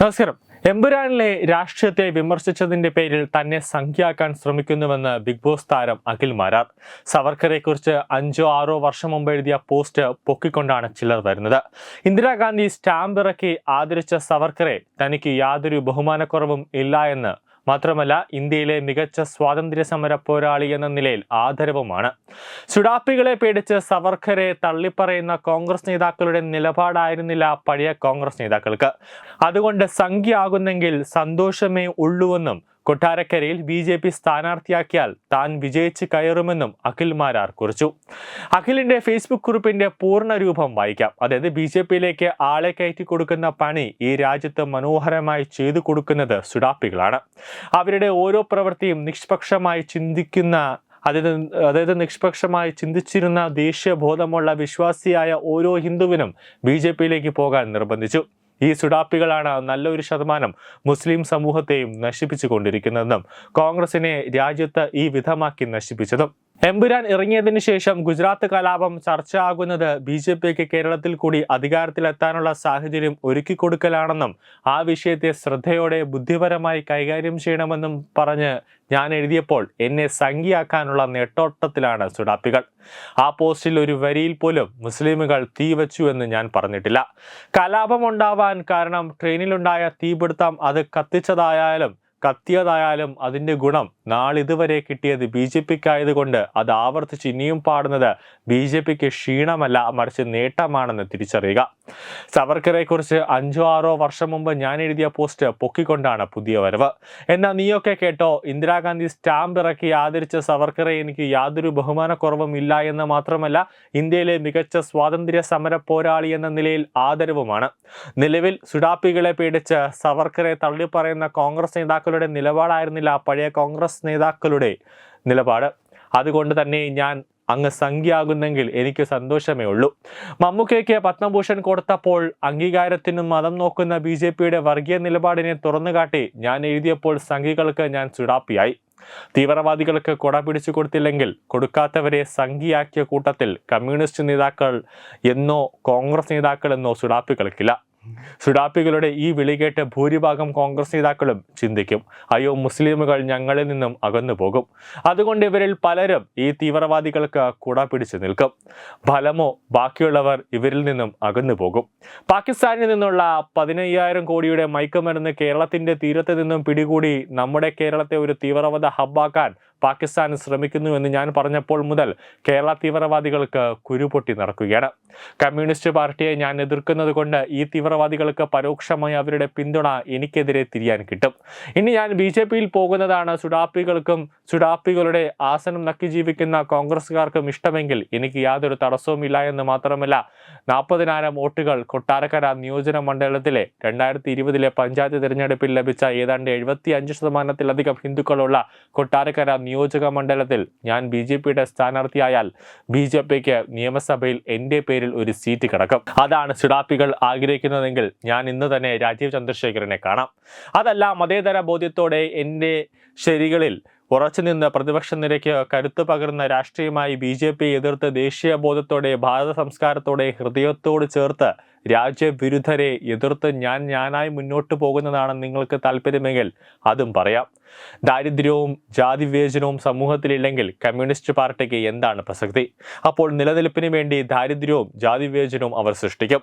നമസ്കാരം. എമ്പുരാനിലെ രാഷ്ട്രീയത്തെ വിമർശിച്ചതിന്റെ പേരിൽ തന്നെ സംഖ്യയാക്കാൻ ശ്രമിക്കുന്നുവെന്ന് ബിഗ് ബോസ് താരം അഖിൽ മാരാർ. സവർക്കറെ കുറിച്ച് അഞ്ചോ ആറോ വർഷം മുമ്പ് എഴുതിയ പോസ്റ്റ് പൊക്കിക്കൊണ്ടാണ് ചിലർ വരുന്നത്. ഇന്ദിരാഗാന്ധി സ്റ്റാമ്പ് ഇറക്കി ആദരിച്ച സവർക്കറെ തനിക്ക് യാതൊരു ബഹുമാനക്കുറവും ഇല്ല എന്ന് മാത്രമല്ല ഇന്ത്യയിലെ മികച്ച സ്വാതന്ത്ര്യ സമര പോരാളി എന്ന നിലയിൽ ആദരവുമാണ്. സുഡാപ്പികളെ പേടിച്ച് സവർക്കരെ തള്ളിപ്പറയുന്ന കോൺഗ്രസ് നേതാക്കളുടെ നിലപാടായിരുന്നില്ല പഴയ കോൺഗ്രസ് നേതാക്കൾക്ക്. അതുകൊണ്ട് സംഖ്യ ആകുന്നെങ്കിൽ സന്തോഷമേ ഉള്ളുവെന്നും കൊട്ടാരക്കരയിൽ ബി ജെ പി സ്ഥാനാർത്ഥിയാക്കിയാൽ താൻ വിജയിച്ച് കയറുമെന്നും അഖിൽ മാരാർ കുറിച്ചു. അഖിലിന്റെ ഫേസ്ബുക്ക് കുറിപ്പിന്റെ പൂർണ രൂപം വായിക്കാം. അതായത് ബി ജെ പിയിലേക്ക് ആളെ കയറ്റി കൊടുക്കുന്ന പണി ഈ രാജ്യത്ത് മനോഹരമായി ചെയ്തു കൊടുക്കുന്നത് സുഡാപ്പികളാണ്. അവരുടെ ഓരോ പ്രവൃത്തിയും നിഷ്പക്ഷമായി ചിന്തിക്കുന്ന അതായത് അതായത് നിഷ്പക്ഷമായി ചിന്തിച്ചിരുന്ന ദേശീയബോധമുള്ള വിശ്വാസിയായ ഓരോ ഹിന്ദുവിനും ബി ജെ പിയിലേക്ക് പോകാൻ നിർബന്ധിച്ചു. ഈ സുഡാപ്പികളാണ് നല്ലൊരു ശതമാനം മുസ്ലിം സമൂഹത്തെയും നശിപ്പിച്ചു കൊണ്ടിരിക്കുന്നതെന്നും കോൺഗ്രസിനെ രാജ്യത്ത് ഈ വിധമാക്കി നശിപ്പിച്ചതും എമ്പുരാൻ ഇറങ്ങിയതിനു ശേഷം ഗുജറാത്ത് കലാപം ചർച്ചയാകുന്നത് ബി ജെ പിക്ക് കേരളത്തിൽ കൂടി അധികാരത്തിലെത്താനുള്ള സാഹചര്യം ഒരുക്കിക്കൊടുക്കലാണെന്നും ആ വിഷയത്തെ ശ്രദ്ധയോടെ ബുദ്ധിപരമായി കൈകാര്യം ചെയ്യണമെന്നും പറഞ്ഞ് ഞാൻ എഴുതിയപ്പോൾ എന്നെ സംഖ്യയാക്കാനുള്ള നെട്ടോട്ടത്തിലാണ് സുഡാപ്പികൾ. ആ പോസ്റ്റിൽ ഒരു വരിയിൽ പോലും മുസ്ലിമുകൾ തീവച്ചു എന്ന് ഞാൻ പറഞ്ഞിട്ടില്ല. കലാപമുണ്ടാവാൻ കാരണം ട്രെയിനിലുണ്ടായ തീപിടുത്തം അത് കത്തിച്ചതായാലും കത്തിയതായാലും അതിന്റെ ഗുണം നാളിതുവരെ കിട്ടിയത് ബി ജെ പിക്കായതുകൊണ്ട് അത് ആവർത്തിച്ച് ഇനിയും പാടുന്നത് ബി ജെ പിക്ക് ക്ഷീണമല്ല മറിച്ച് നേട്ടമാണെന്ന് തിരിച്ചറിയുക. സവർക്കറെക്കുറിച്ച് അഞ്ചോ ആറോ വർഷം മുമ്പ് ഞാൻ എഴുതിയ പോസ്റ്റ് പൊക്കിക്കൊണ്ടാണ് പുതിയ വരവ്. എന്നാൽ നീയൊക്കെ കേട്ടോ ഇന്ദിരാഗാന്ധി സ്റ്റാമ്പ് ഇറക്കി ആദരിച്ച സവർക്കറെ എനിക്ക് യാതൊരു ബഹുമാനക്കുറവും ഇല്ല എന്ന് മാത്രമല്ല ഇന്ത്യയിലെ മികച്ച സ്വാതന്ത്ര്യ സമര പോരാളി എന്ന നിലയിൽ ആദരവുമാണ്. നിലവിൽ സുഡാപ്പികളെ പേടിച്ച് സവർക്കറെ തള്ളിപ്പറയുന്ന കോൺഗ്രസ് നേതാക്കളുടെ നിലപാടായിരുന്നില്ല പഴയ കോൺഗ്രസ് നേതാക്കളുടെ നിലപാട്. അതുകൊണ്ട് തന്നെ ഞാൻ അങ്ങ് സംഖ്യയാകുന്നെങ്കിൽ എനിക്ക് സന്തോഷമേ ഉള്ളൂ. മമ്മൂക്കയ്ക്ക് പത്മഭൂഷൺ കൊടുത്തപ്പോൾ അംഗീകാരത്തിനും മതം നോക്കുന്ന ബി ജെ പിയുടെ വർഗീയ നിലപാടിനെ തുറന്നുകാട്ടി ഞാൻ എഴുതിയപ്പോൾ സംഘികൾക്ക് ഞാൻ ചുടാപ്പിയായി. തീവ്രവാദികൾക്ക് കൊട പിടിച്ചു കൊടുത്തില്ലെങ്കിൽ കൊടുക്കാത്തവരെ സംഘിയാക്കിയ കൂട്ടത്തിൽ കമ്മ്യൂണിസ്റ്റ് നേതാക്കൾ എന്നോ കോൺഗ്രസ് നേതാക്കൾ എന്നോ സുഡാപ്പികൾക്കില്ല സുഡാപ്പികളുടെ ഈ വിളികേട്ട് ഭൂരിഭാഗം കോൺഗ്രസ് നേതാക്കളും ചിന്തിക്കും. അയ്യോ മുസ്ലിമുകൾ ഞങ്ങളിൽ നിന്നും അകന്നു പോകും. അതുകൊണ്ട് ഇവരിൽ പലരും ഈ തീവ്രവാദികൾക്ക് കുട പിടിച്ചു നിൽക്കും. ഫലമോ ബാക്കിയുള്ളവർ ഇവരിൽ നിന്നും അകന്നു പോകും. പാകിസ്ഥാനിൽ നിന്നുള്ള പതിനയ്യായിരം കോടിയുടെ മയക്കുമരുന്ന് കേരളത്തിന്റെ തീരത്ത് നിന്നും പിടികൂടി നമ്മുടെ കേരളത്തെ ഒരു തീവ്രവാദ ഹബ്ബാക്കാൻ പാകിസ്ഥാൻ ശ്രമിക്കുന്നു എന്ന് ഞാൻ പറഞ്ഞപ്പോൾ മുതൽ കേരള തീവ്രവാദികൾക്ക് കുരുപൊട്ടി നടക്കുകയാണ്. കമ്മ്യൂണിസ്റ്റ് പാർട്ടിയെ ഞാൻ എതിർക്കുന്നത് കൊണ്ട് ഈ തീവ്രവാദികൾക്ക് പരോക്ഷമായി അവരുടെ പിന്തുണ എനിക്കെതിരെ തിരിയാൻ കിട്ടും. ഇനി ഞാൻ ബി ജെ പിയിൽ പോകുന്നതാണ് സുഡാപ്പികൾക്കും സുഡാപ്പികളുടെ ആസനം നക്കി ജീവിക്കുന്ന കോൺഗ്രസ്സുകാർക്കും ഇഷ്ടമെങ്കിൽ എനിക്ക് യാതൊരു തടസ്സവുമില്ല എന്ന് മാത്രമല്ല നാൽപ്പതിനായിരം വോട്ടുകൾ കൊട്ടാരക്കര നിയോജന മണ്ഡലത്തിലെ രണ്ടായിരത്തി ഇരുപതിലെ പഞ്ചായത്ത് തിരഞ്ഞെടുപ്പിൽ ലഭിച്ച ഏതാണ്ട് എഴുപത്തി അഞ്ച് ശതമാനത്തിലധികം ഹിന്ദുക്കളുള്ള കൊട്ടാരക്കര നിയോജക മണ്ഡലത്തിൽ ഞാൻ ബി ജെ പിയുടെ സ്ഥാനാർത്ഥിയായാൽ ബി ജെ പിക്ക് നിയമസഭയിൽ എന്റെ പേരിൽ ഒരു സീറ്റ് കിടക്കും. അതാണ് സുഡാപ്പികൾ ആഗ്രഹിക്കുന്നതെങ്കിൽ ഞാൻ ഇന്ന് തന്നെ രാജീവ് ചന്ദ്രശേഖരനെ കാണാം. അതല്ല മതേതര ബോധ്യത്തോടെ എന്റെ ശരികളിൽ ഉറച്ചു നിന്ന് പ്രതിപക്ഷ നിരയ്ക്ക് കരുത്ത് പകർന്ന രാഷ്ട്രീയമായി ബി ജെ പി എതിർത്ത് ദേശീയ ബോധത്തോടെ ഭാരത സംസ്കാരത്തോടെ ഹൃദയത്തോട് ചേർത്ത് രാജ്യവിരുദ്ധരെ എതിർത്ത് ഞാൻ ഞാനായി മുന്നോട്ട് പോകുന്നതാണ് നിങ്ങൾക്ക് താല്പര്യമെങ്കിൽ അതും പറയാം. ദാരിദ്ര്യവും ജാതി വിവേചനവും സമൂഹത്തിലില്ലെങ്കിൽ കമ്മ്യൂണിസ്റ്റ് പാർട്ടിക്ക് എന്താണ് പ്രസക്തി? അപ്പോൾ നിലനിൽപ്പിന് വേണ്ടി ദാരിദ്ര്യവും ജാതി വിവേചനവും അവർ സൃഷ്ടിക്കും.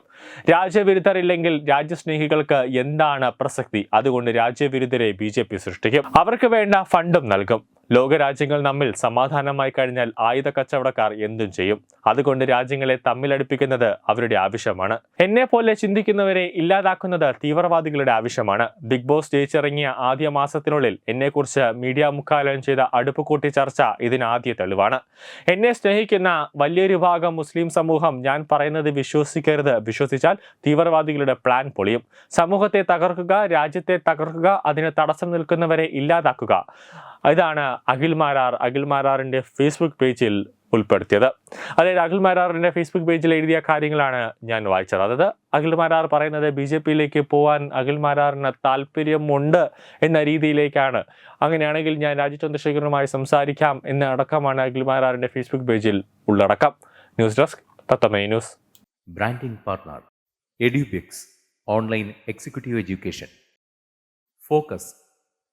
രാജ്യവിരുദ്ധരില്ലെങ്കിൽ രാജ്യസ്നേഹികൾക്ക് എന്താണ് പ്രസക്തി? അതുകൊണ്ട് രാജ്യവിരുദ്ധരെ ബി സൃഷ്ടിക്കും. അവർക്ക് വേണ്ട ഫണ്ടും നൽകും. ലോകരാജ്യങ്ങൾ തമ്മിൽ സമാധാനമായി കഴിഞ്ഞാൽ ആയുധ കച്ചവടക്കാർ എന്തും ചെയ്യും. അതുകൊണ്ട് രാജ്യങ്ങളെ തമ്മിലടുപ്പിക്കുന്നത് അവരുടെ ആവശ്യമാണ്. എന്നെ പോലെ ചിന്തിക്കുന്നവരെ ഇല്ലാതാക്കുന്നത് തീവ്രവാദികളുടെ ആവശ്യമാണ്. ബിഗ് ബോസ് ജയിച്ചിറങ്ങിയ ആദ്യ മാസത്തിനുള്ളിൽ എന്നെക്കുറിച്ച് മീഡിയ മുഖാലയം ചെയ്ത അടുപ്പ് കൂട്ടി ചർച്ച ഇതിന് ആദ്യ തെളിവാണ്. എന്നെ സ്നേഹിക്കുന്ന വലിയൊരു ഭാഗം മുസ്ലിം സമൂഹം ഞാൻ പറയുന്നത് വിശ്വസിക്കരുത്. വിശ്വസിച്ചാൽ തീവ്രവാദികളുടെ പ്ലാൻ പൊളിയും. സമൂഹത്തെ തകർക്കുക രാജ്യത്തെ തകർക്കുക അതിന് തടസ്സം നിൽക്കുന്നവരെ ഇല്ലാതാക്കുക. ഇതാണ് അഖിൽ മാരാർ അഖിൽ മാരാറിന്റെ ഫേസ്ബുക്ക് പേജിൽ ഉൾപ്പെടുത്തിയത്. അതായത് അഖിൽ മാരാറിന്റെ ഫേസ്ബുക്ക് പേജിൽ എഴുതിയ കാര്യങ്ങളാണ് ഞാൻ വായിച്ചത്. അതായത് അഖിൽ മാരാർ പറയുന്നത് ബി ജെ പിയിലേക്ക് പോകാൻ അഖിൽ മാരാറിന് താല്പര്യമുണ്ട് എന്ന രീതിയിലേക്കാണ്. അങ്ങനെയാണെങ്കിൽ ഞാൻ രാജു ചന്ദ്രശേഖരനുമായി സംസാരിക്കാം എന്ന അടക്കമാണ് അഖിൽ മാരാറിന്റെ ഫേസ്ബുക്ക് പേജിൽ ഉള്ളടക്കം. News desk Thathame news. Branding partner Edubix online executive education focus